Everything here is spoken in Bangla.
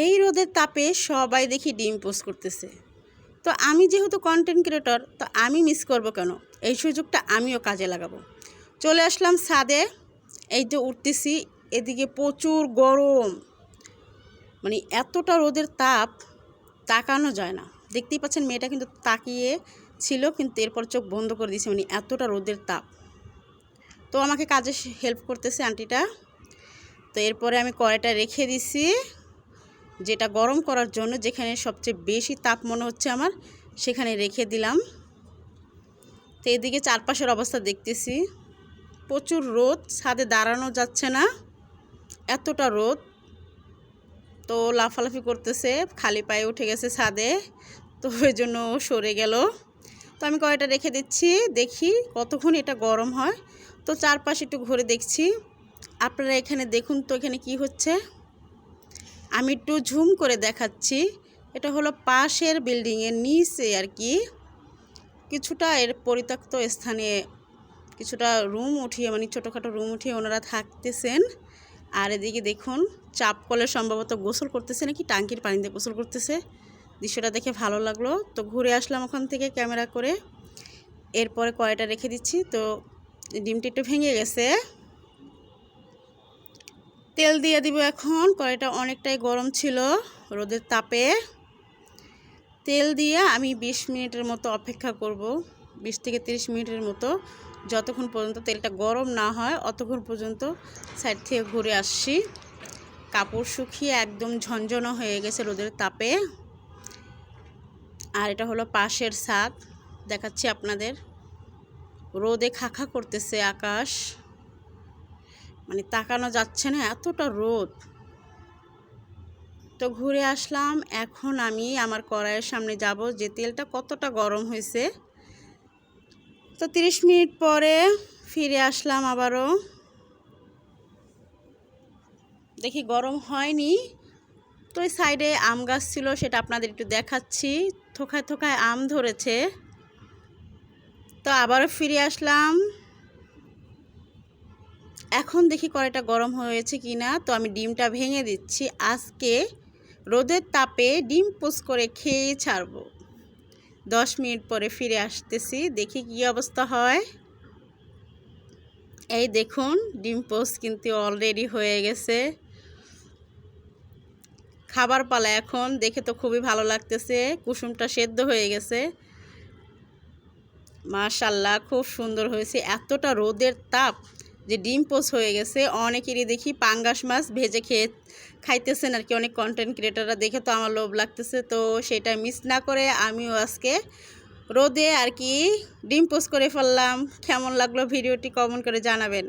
এই রোদের তাপে সবাই দেখি ডিম পোস্ট করতেছে। তো আমি যেহেতু কন্টেন্ট ক্রিয়েটর তো আমি মিস করব কেন? এই সুযোগটা আমিও কাজে লাগাবো। চলে আসলাম ছাদে, এই যে উঠতেছি, এদিকে প্রচুর গরম। মানে এতটা রোদের তাপ, তাকানো যায় না। দেখতেই পাচ্ছেন মেয়েটা কিন্তু তাকিয়ে ছিল, কিন্তু এরপর চোখ বন্ধ করে দিয়েছে মানে এতটা রোদের তাপ। তো আমাকে কাজে হেল্প করতেছে আন্টিটা তো এরপরে আমি কড়াইটা রেখে দিছি। যেটা গরম করার জন্য যেখানে সবচেয়ে বেশি তাপ মনে হচ্ছে আমার, সেখানে রেখে দিলাম। তো এদিকে চারপাশের অবস্থা দেখতেছি। প্রচুর রোদ, ছাদে দাঁড়ানো যাচ্ছে না। এতটা রোদ। তো লাফালাফি করতেছে, খালি পায়ে উঠে গেছে ছাদে। তো ওই জন্য সরে গেল। তো আমি কয়টা রেখে দিচ্ছি? দেখি কতক্ষণ এটা গরম হয়। তো চারপাশে একটু ঘুরে দেখছি। আপনারা এখানে দেখুন তো এখানে কি হচ্ছে। আমি একটু ঝুম করে দেখাচ্ছি। এটা হলো পাশের বিল্ডিংয়ের নিচে আর কি। কিছুটা এর পরিত্যক্ত স্থানে কিছুটা রুম উঠিয়ে মানে ছোটোখাটো রুম উঠিয়ে ওনারা থাকতেছেন। আর এদিকে দেখুন চাপ কলে সম্ভবত গোসল করতেছে নাকি? টাঙ্কির পানিতে গোসল করতেছে। দৃশ্যটা দেখে ভালো লাগল। তো ঘুরে আসলাম ওখান থেকে ক্যামেরা করে। এরপরে কড়াইটা রেখে দিচ্ছি। তো ডিমটি একটু ভেঙে গেছে। তেল দিয়ে দিব এখন, কড়াইটা অনেকটাই গরম ছিল রোদের তাপে। তেল দিয়ে আমি ২০ মিনিটের মতো অপেক্ষা করব ২০ থেকে ৩০ মিনিটের মতো। যতক্ষণ পর্যন্ত তেলটা গরম না হয়, অতক্ষণ পর্যন্ত সাইড থেকে ঘুরে আসছি। কাপড় শুকিয়ে একদম ঝনঝনো হয়ে গেছে রোদের তাপে। আর এটা হলো পাশের ছাদ, দেখাচ্ছি আপনাদের। রোদে খাখা করতেছে আকাশ। মানে তাকানো যাচ্ছে না, এতটা রোদ। তো ঘুরে আসলাম, এখন আমি আমার কড়াইয়ের সামনে যাব, যে তেলটা কতটা গরম হয়েছে। তো 30 মিনিট পরে ফিরে আসলাম আবারও। দেখি গরম হয়নি। তো ওই সাইডে আম গাছ ছিল, সেটা আপনাদের একটু দেখাচ্ছি। থোকায় থোকায় আম ধরেছে। তো আবারও ফিরে আসলাম। এখন দেখি কড়াইটা গরম হয়েছে কি না তো আমি ডিমটা ভেঙে দিচ্ছি। আজকে রোদের তাপে ডিম পোস করে খেয়ে ছাড়বো। দশ মিনিট পরে ফিরে আসতেছি। দেখি কি অবস্থা হয়। এই দেখুন, ডিম পোস্ট কিন্তু অলরেডি হয়ে গেছে। খাবার পালা এখন। দেখে তো খুবই ভালো লাগতেছে। কুসুমটা সেদ্ধ হয়ে গেছে। মাশাল্লাহ, খুব সুন্দর হয়েছে। এতটা রোদের তাপ। যে ডিম পোস হয়ে গেছে, অনেকেরই দেখি পাঙ্গাস মাছ ভেজে খেয়ে খাইতেছেন আর কি, অনেক কন্টেন্ট ক্রিয়েটাররা দেখে তো আমার লোভ লাগতেছে, তো সেটা মিস না করে আমিও আজকে রোদে আর কি ডিম পোস্ট করে ফেললাম। কেমন লাগল ভিডিওটি কমেন্ট করে জানাবেন।